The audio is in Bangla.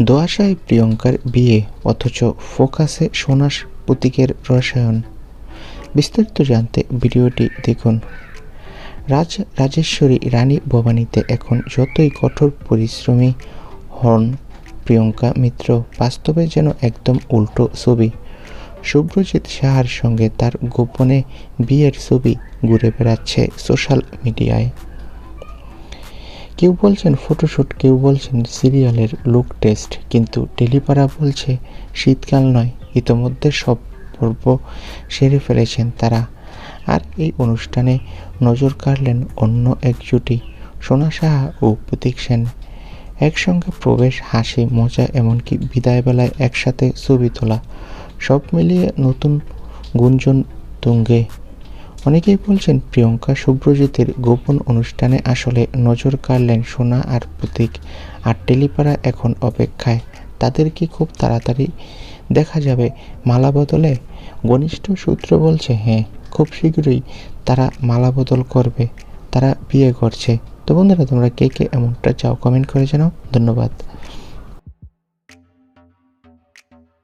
দোয়াশায় প্রিয়ঙ্কার বিয়ে, অথচ ফোকাসে সোনাস প্রতীকের রসায়ন। বিস্তারিত জানতে ভিডিওটি দেখুন। রাজ, রাজেশ্বরী রানী ভবানীতে এখন যতই কঠোর পরিশ্রমী হন, প্রিয়ঙ্কা মিত্র বাস্তবে যেন একদম উল্টো ছবি। শুভ্রজিৎ সাহার সঙ্গে তার গোপনে বিয়ের ছবি ঘুরে বেড়াচ্ছে সোশ্যাল মিডিয়ায় কেউ বলছেন ফটোশ্যুট কেউ বলছেন সিরিয়ালের লুক টেস্ট কিন্তু টেলিপাড়া বলছে শীতকাল নয়, ইতোমধ্যে সব পর্ব সেরে ফেলেছেন তারা। আর এই অনুষ্ঠানে নজর কাড়লেন অন্য এক জুটি, সোনা সাহা ও প্রতীক সেন। একসঙ্গে প্রবেশ, হাসি, মজা, এমনকি বিদায়বেলায় একসাথে ছবি তোলা, সব মিলিয়ে নতুন গুঞ্জন তুঙ্গে। অনেকেই বলছেন প্রিয়ঙ্কা শুভ্রজিতের গোপন অনুষ্ঠানে আসলে নজর কাড়লেন সোনা আর প্রতীক, আর টেলিপাড়া এখন অপেক্ষায়। তাদের কি খুব তাড়াতাড়ি দেখা যাবে মালা বদলে? ঘনিষ্ঠ সূত্র বলছে হ্যাঁ খুব শীঘ্রই তারা মালা বদল করবে, তারা বিয়ে করছে। তো বন্ধুরা, তোমরা কে কে এমনটা চাও কমেন্ট করে জানাও। ধন্যবাদ।